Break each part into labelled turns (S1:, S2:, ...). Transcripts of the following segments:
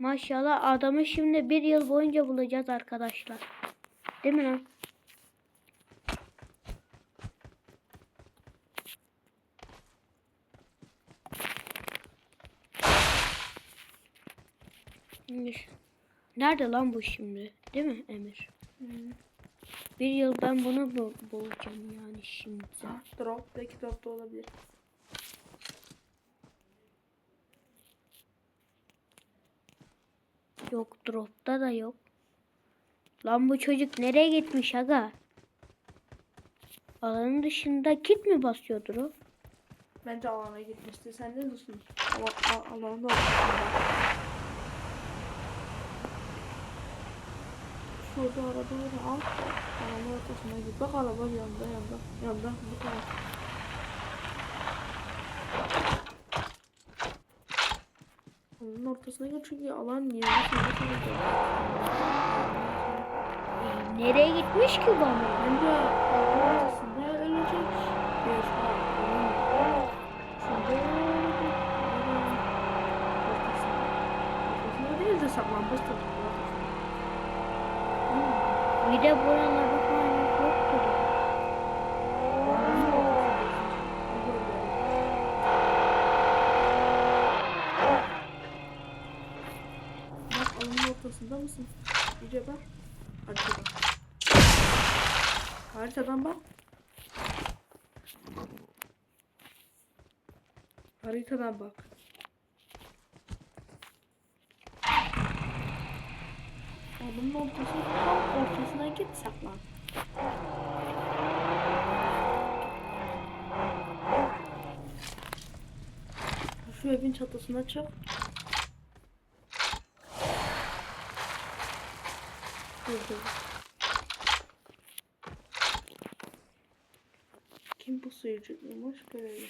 S1: Maşallah adamı şimdi bir yıl boyunca bulacağız arkadaşlar. Değil mi lan? Nerede lan bu şimdi? Değil mi Emir? Bir yıl ben bunu bu bulacağım yani şimdi.
S2: Ha, drop. Belki drop da olabilir.
S1: Yok dropta da yok. Lan bu çocuk nereye gitmiş aga? Alanın dışında kit mi basıyordur o?
S2: Bence alana gitmişti. Sen ne diyorsun? Al al alanda. Şurada arabaları al. Alanın ortasına git. Bak araba yanda yanda. Yanda bu taraf. Alanın ortasına git çünkü alan niye?
S1: Nereye gitmiş ki bu ama?
S2: Bence alanın ortasında ölecek. Bir de saklanmıştır.
S1: Bir de buralarda falan yoktur.
S2: Bak alanın ortasında mısın? İyice bak. Haritadan. Haritadan bak. Haritadan bak. Alanın ortasına tam ortasına git saklan. Şu evin çatısına çık. Kim bu suyucuymuş görelim.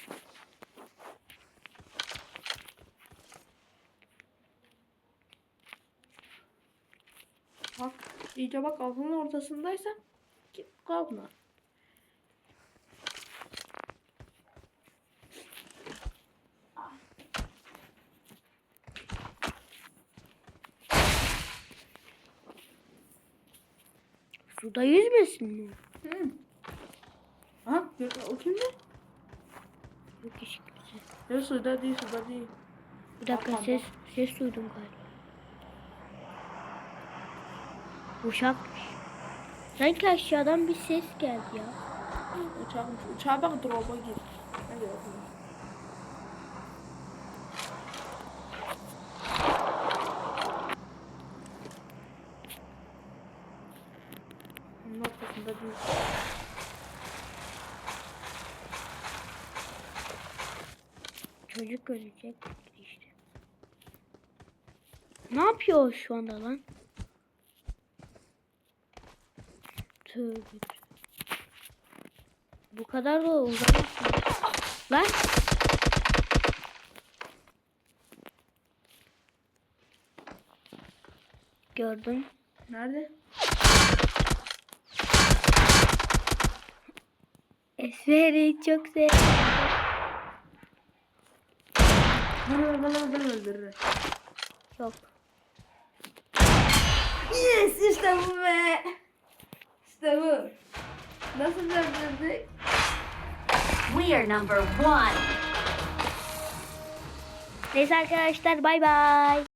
S2: Bak iyice bak altının ortasındaysa git kalma.
S1: Suda yüzmesin mi?
S2: Hı. Ha, gör- o kimdi?
S1: Yok hiç kimse.
S2: Ya suda değil, suda değil.
S1: Bir dakika
S2: Tamam,
S1: ses ses duydum galiba. Uşakmış. Sanki aşağıdan bir ses geldi ya.
S2: Uçakmış. Uçağa bak drop'a gir. Hadi bakalım. Ortasında değil.
S1: Çocuk ölecek işte. Ne yapıyor şu anda lan? Tövbe. Bu kadar da uzamazsın. Lan. Gördüm.
S2: Nerede?
S1: Esmer'i çok sev.
S2: Bana bana bana öldürür.
S1: Yok.
S2: Yes işte bu be. İşte bu. Nasıl öldürdük?
S3: We are number one.
S1: Neyse arkadaşlar bay bay.